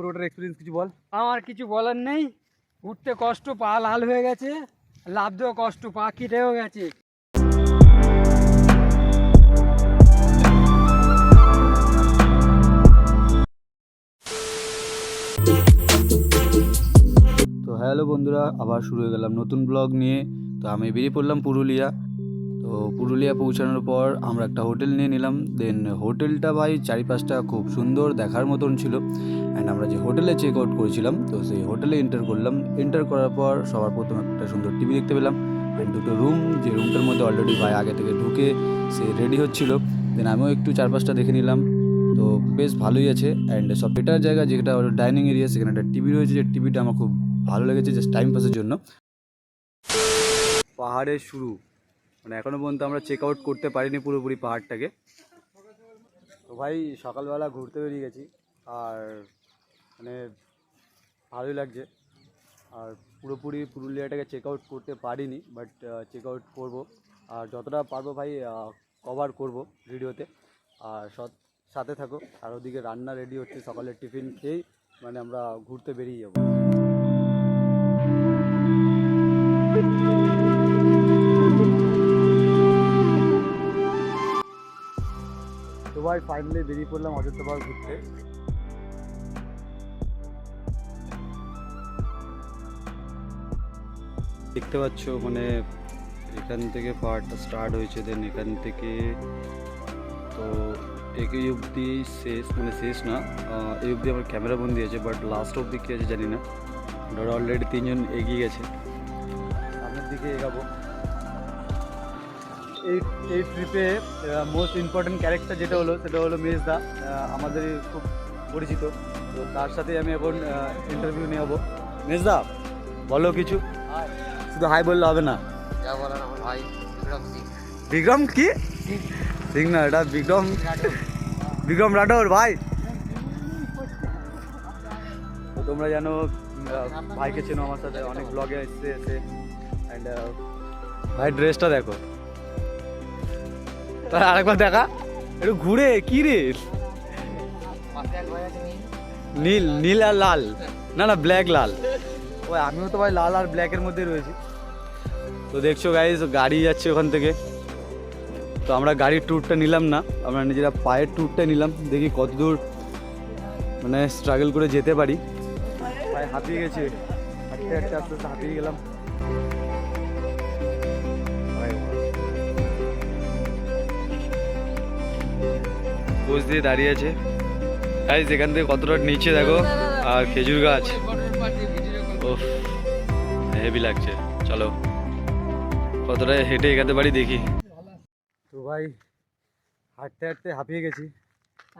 উপরে ওঠার এক্সপিরিয়েন্স কিছু বল। আমার কিছু বলার নেই। উঠতে কষ্ট পা লাল হয়ে গেছে। লাভ দেওয়া কষ্ট পা কেটেও গেছে। তো হ্যালো বন্ধুরা আবার শুরু হয়ে গেলাম নতুন ব্লগ নিয়ে। তো আমি বেরিয়ে পড়লাম পুরুলিয়া। তো পুরুলিয়া পৌঁছানোর পর আমরা একটা হোটেল নিয়ে নিলাম। দেন হোটেলটা ভাই চারিপাশটা খুব সুন্দর দেখার মতন ছিল। অ্যান্ড আমরা যে হোটেলে চেক আউট করেছিলাম, তো সেই হোটেলে এন্টার করলাম। এন্টার করার পর সবার প্রথম একটা সুন্দর টিভি দেখতে পেলাম। অ্যান্ড দুটো রুম যে রুমটার মধ্যে অলরেডি ভাই আগে থেকে ঢুকে সে রেডি হচ্ছিল। দেন আমিও একটু চারপাশটা দেখে নিলাম। তো বেশ ভালোই আছে। অ্যান্ড সব বেটার জায়গা যেটা ডাইনিং এরিয়া সেখানে একটা টিভি রয়েছে। যে টিভিটা আমার খুব ভালো লেগেছে জাস্ট টাইম পাসের জন্য। পাহাড়ের শুরু। মানে এখনও পর্যন্ত আমরা চেক আউট করতে পারিনি পুরোপুরি পাহাড়টাকে। তো ভাই, সকালবেলা ঘুরতে বেরিয়ে গেছি, আর মানে ভালোই লাগছে। আর পুরোপুরি পুরুলিয়াটাকে চেক আউট করতে পারিনি বাট চেক আউট করব। আর যতটা পারব ভাই কভার করব ভিডিওতে। আর সাথে থাকো। আর ওদিকে রান্না রেডি হচ্ছে, সকালের টিফিন খেয়েই মানে আমরা ঘুরতে বেরিয়ে যাব। ভাই ফাইনালি বেরিয়ে পড়লাম অযোধ্যা পাহাড় ঘুরতে। দেখতে পাচ্ছ মানে এখান থেকে পাহাড়টা স্টার্ট হয়েছে দেন এখান থেকে তো একই অবধি শেষ মানে শেষ না এই অবধি আমার ক্যামেরা বন্দি আছে বাট লাস্ট অবধি কী আছে জানি না। ওরা অলরেডি তিনজন এগিয়ে গেছে। সামনের দিকে এগাবো। এই এই ট্রিপে মোস্ট ইম্পর্টেন্ট ক্যারেক্টার যেটা হলো সেটা হলো মেজদা আমাদের খুব পরিচিত। তো তার সাথে আমি এখন ইন্টারভিউ নেব। মেজদা বলো কিছু। শুধু হাই বললে হবে না। যা বলার আমার ভাই বিক্রম সিং। বিক্রম কি? সিং না এটা বিক্রম। বিক্রম রাঠোর ভাই। তো তোমরা জানো ভাইকে চেনো আমার সাথে। অনেক ব্লগে এসছে এসে। অ্যান্ড ভাই ড্রেসটা দেখো। তার আরেকবার দেখা। একটু ঘুরে কি রে? নীল নীল আর লাল। না না ব্ল্যাক লাল। ওই আমিও তো ভাই লাল আর ব্ল্যাকের মধ্যে রয়েছি। তো দেখছ গাইজ গাড়ি যাচ্ছে ওখান থেকে। তো আমরা গাড়ির ট্যুরটা নিলাম না। আমরা নিজেরা পায়ের ট্যুরটা নিলাম। দেখি কত দূর মানে স্ট্রাগল করে যেতে পারি। ভাই হাঁপিয়ে গেছে। হাঁটতে হাঁটতে আস্তে আস্তে হাঁপিয়ে গেলাম। পোজ দিয়ে দাঁড়িয়ে আছে। গাইজ এখান থেকে কতটা নিচে দেখো আর খেজুর গাছ। ওফ হেভি লাগছে। চলো কতটা হেঁটে এগাতে পারি দেখি। তো ভাই হাঁটতে হাঁটতে হাঁপিয়ে গেছি।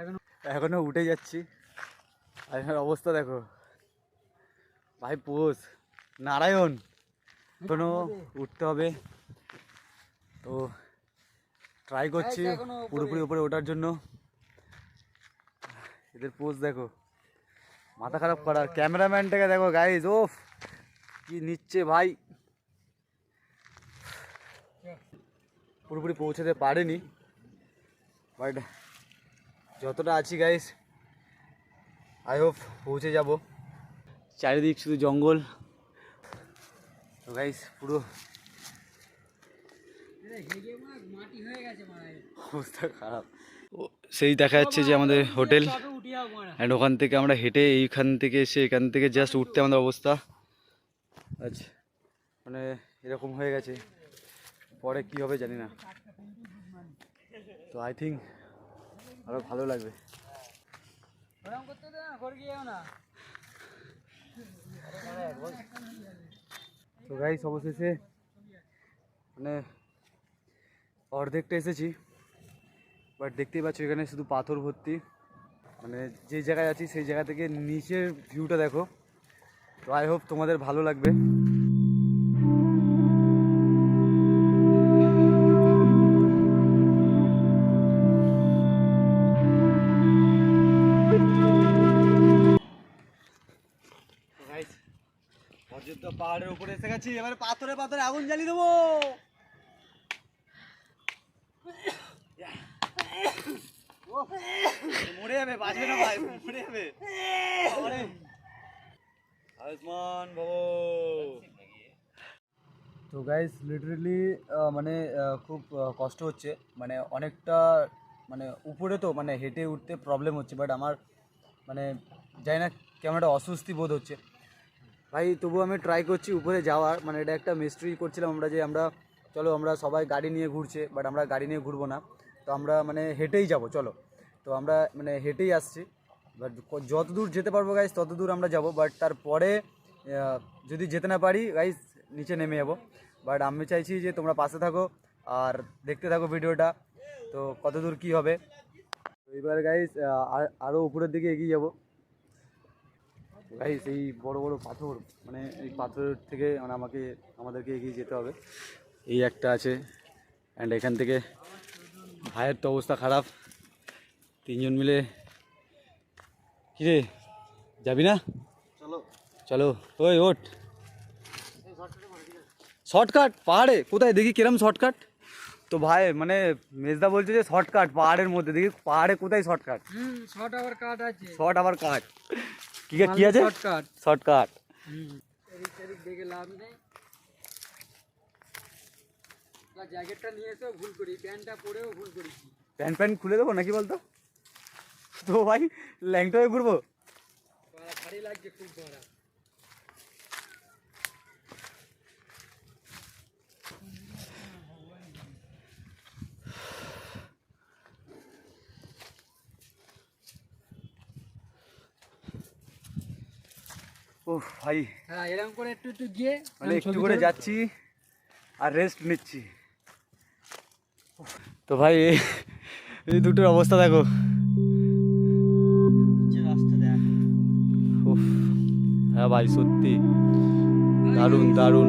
এখনও এখনও উঠে যাচ্ছি। আর এখানের অবস্থা দেখো। ভাই পোষ নারায়ণ। এখনও উঠতে হবে। তো ট্রাই করছি এখনও উপরে। পুরোপুরি উপরে ওঠার জন্য। এদের পোজ দেখো। মাথা খারাপ করার ক্যামেরাম্যানটাকে দেখো গাইজ ওফ কি নিচ্ছে ভাই। পুরোপুরি পৌঁছাতে পারেনি। বাট যতটা আছি গাইস আই হোপ পৌঁছে যাব। চারিদিক শুধু জঙ্গল। তো গাইস পুরো মাটি হয়ে গেছে অবস্থা খারাপ। সেই দেখা যাচ্ছে যে আমাদের হোটেল। অ্যান্ড ওখান থেকে আমরা হেঁটে এইখান থেকে এসে এখান থেকে জাস্ট উঠতে আমাদের অবস্থা। আচ্ছা মানে এরকম হয়ে গেছে। পরে কি হবে জানি না। তো আই থিঙ্ক আরও ভালো লাগবে। তো গাইস অবশেষে মানে অর্ধেকটা এসেছি। বাট দেখতেই পাচ্ছ, এখানে শুধু পাথর ভর্তি। মানে যে জায়গায় আছি, সেই জায়গা থেকে নিচের ভিউটা দেখো। তো আই হোপ তোমাদের ভালো লাগবে। অযোধ্যা পাহাড়ের উপরে এসে গেছি। এবারে পাথরে পাথরে আগুন জ্বালিয়ে দেবো। মরে যাবে না ভাই মরে যাবে আয়ুষ্মান তো গাইস লিটারেলি মানে খুব কষ্ট হচ্ছে। মানে অনেকটা মানে উপরে তো মানে হেঁটে উঠতে প্রবলেম হচ্ছে বাট আমার মানে জানি না, কেমন একটা অস্বস্তি বোধ হচ্ছে। ভাই তবু আমি ট্রাই করছি উপরে যাওয়ার। মানে এটা একটা মিস্ট্রি করছিলাম আমরা যে আমরা, চলো, আমরা সবাই গাড়ি নিয়ে ঘুরছে বাট আমরা গাড়ি নিয়ে ঘুরবো না। তো আমরা মানে হেঁটেই যাব, চলো। তো আমরা মানে হেঁটেই আসছি। বাট যত দূর যেতে পারব গাইস তত দূর আমরা যাব। বাট তারপরে যদি যেতে না পারি গাইস নিচে নেমে যাব। বাট আমি চাইছি যে তোমরা পাশে থাকো আর দেখতে থাকো ভিডিওটা। তো কত দূর কী হবে? তো এবার গাইস আরও উপরের দিকে এগিয়ে যাব। গাইস এই বড় বড় পাথর মানে এই পাথরের থেকে মানে আমাকে, আমাদেরকে এগিয়ে যেতে হবে। এই একটা আছে। অ্যান্ড এখান থেকে, ভাইয়ের তো অবস্থা খারাপ। তিনজন মিলে। কিরে যাবি না? চলো। চলো। ওই ওঠ। শর্টকাট পাহাড়ে। কোথায়? দেখি কিরম শর্টকাট। তো ভাই মানে মেজদা বলছে যে শর্টকাট পাহাড়ের মধ্যে। দেখি পাহাড়ে কোথায় শর্টকাট? হুম শর্ট আবার কাট আছে। শর্ট আবার কাট। কি কি আছে? শর্টকাট। শর্টকাট। হুম। এদিক সেদিক দেখে লাভ নেই। বা জ্যাকেটটা নিয়ে এসেও ভুল করি। প্যান্টটা পরেও ভুল করেছি। প্যান্ট প্যান্ট খুলে দেবো নাকি বলতো? তো ভাই ল্যাংটা হয়ে ঘুরবো? বাড়া ভারী লাগছে খুব বাড়া ও ভাই হ্যাঁ এরকম করে একটু একটু গিয়ে মানে একটু করে যাচ্ছি আর রেস্ট নিচ্ছি। তো ভাই এই দুটোর অবস্থা দেখো। ভাই সত্যি। দারুণ দারুণ।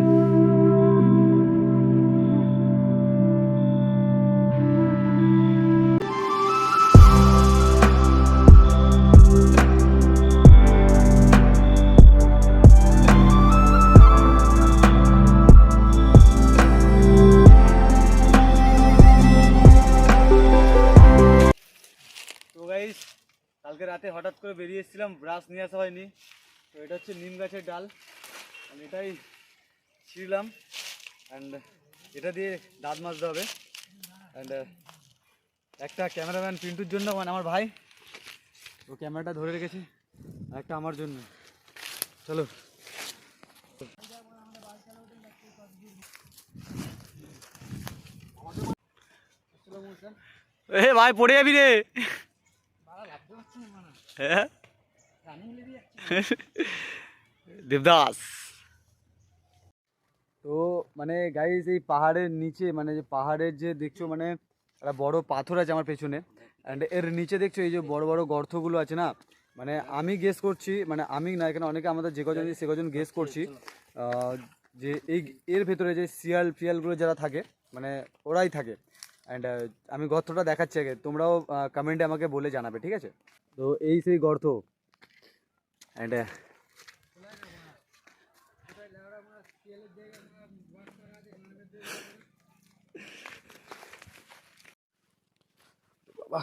কালকে রাতে হঠাৎ করে বেরিয়ে এসেছিলাম ব্রাশ নিয়ে আসা হয়নি। তো এটা হচ্ছে নিম গাছের ডাল। আমি এটাই ছিঁড়লাম। অ্যান্ড এটা দিয়ে দাঁত মাজতে হবে। অ্যান্ড একটা ক্যামেরাম্যান পিন্টুর জন্য মানে আমার ভাই। ও ক্যামেরাটা ধরে রেখেছে আর একটা আমার জন্য। চলো। এ ভাই পড়ে যাবি রে। হ্যাঁ? দেবদাস। তো মানে গাইজ এই পাহাড়ের নিচে মানে যে পাহাড়ের যে দেখছ মানে একটা বড় পাথর আছে আমার পেছনে অ্যান্ড এর নিচে দেখছ এই যে বড় বড় গর্তগুলো আছে না? মানে আমি গেস করছি মানে আমি না, এখানে অনেকে আমাদের যে কজন, সে কজন গেস করছি যে এই, এর ভেতরে যে শিয়াল ফিয়ালগুলো যারা থাকে মানে ওরাই থাকে। অ্যান্ড আমি গর্তটা দেখাচ্ছি আগে, তোমরাও কমেন্টে আমাকে বলে জানাবে, ঠিক আছে? তো এই সেই গর্ত অ্যান্ড বাবা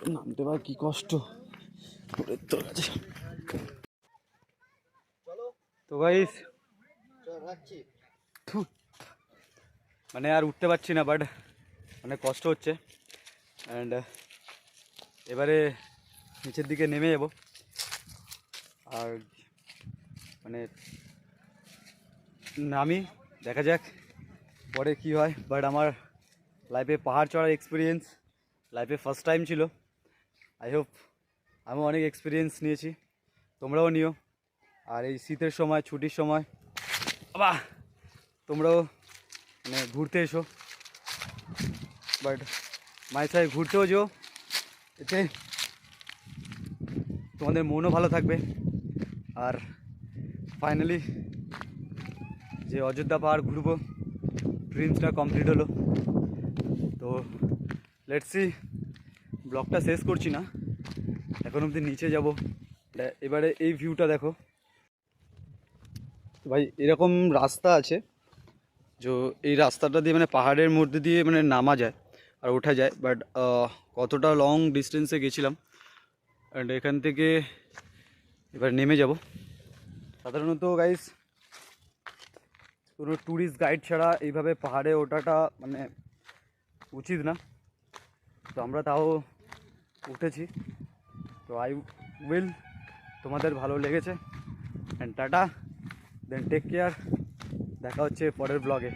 নামতে পার কি কষ্ট? তোর কাছে তো গাইস মানে আর উঠতে পারছি না বাট অনেক কষ্ট হচ্ছে। অ্যান্ড এবারে নিচের দিকে নেমে যাব। আর মানে নামি দেখা যাক, পরে কি হয় বাট আমার লাইফে পাহাড় চড়ার এক্সপিরিয়েন্স লাইফে ফার্স্ট টাইম ছিল। আই হোপ আমি অনেক এক্সপিরিয়েন্স নিয়েছি, তোমরাও নিও। আর এই শীতের সময়, ছুটির সময়, বাহ, তোমরাও মানে ঘুরতে এসো। বাট মায়ের সাথে ঘুরতেও যেও। এতে তোমাদের মনও ভালো থাকবে। আর ফাইনালি যে অযোধ্যা পাহাড় ঘুরবো ড্রিমসটা কমপ্লিট হলো। তো লেটসি ব্লগটা শেষ করছি না, এখন অবধি নিচে যাব। এবারে এই ভিউটা দেখো। ভাই, এরকম রাস্তা আছে, যে এই রাস্তাটা দিয়ে মানে পাহাড়ের মধ্যে দিয়ে মানে নামা যায় আর ওঠা যায় বাট কতটা লং ডিস্টেন্সে গেছিলাম। অ্যান্ড এখান থেকে এবার নেমে যাব। সাধারণত গাইস কোনো ট্যুরিস্ট গাইড ছাড়া এইভাবে পাহাড়ে ওঠাটা মানে উচিত না। তো আমরা তাও উঠেছি। তো আই উইল তোমাদের ভালো লেগেছে। And tata. Then take care দেখা হচ্ছে পরের ব্লগে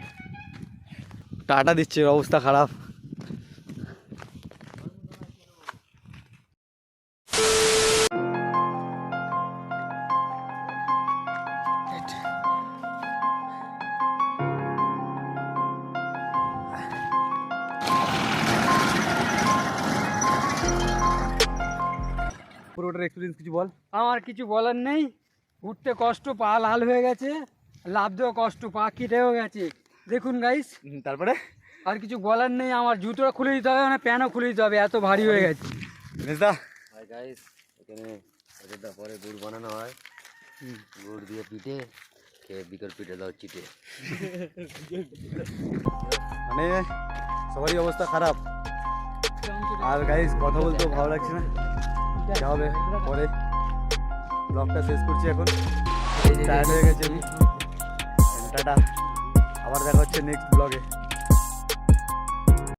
টাটা দিচ্ছে অবস্থা খারাপ। পুরোটার এক্সপিরিয়েন্স কিছু বল? আমার কিছু বলার নেই। উঠতে কষ্ট পা লাল হয়ে গেছে। লাভতেও কষ্ট পা কেটেও গেছে। দেখুন গাইস তারপরে? আর কিছু বলার নেই। আমার জুতোটা খুলে দিতে হবে মানে প্যানও খুলে দিতে হবে। এত ভারী হয়ে গেছে। মেজদা হাই গাইস এখানে অযোধ্যা পরে গুড় বানানো হয়। গুড় দিয়ে পিঠে খেয়ে বিকেল পিঠে দাও চিটে। মানে সবারই অবস্থা খারাপ। আর গাইস কথা বলতেও ভালো লাগছে না। যা হবে পরে। ব্লগটা শেষ করছি এখন। টায়ার্ড হয়ে গেছি আমি। টাটা আবার দেখা হচ্ছে নেক্সট ব্লগে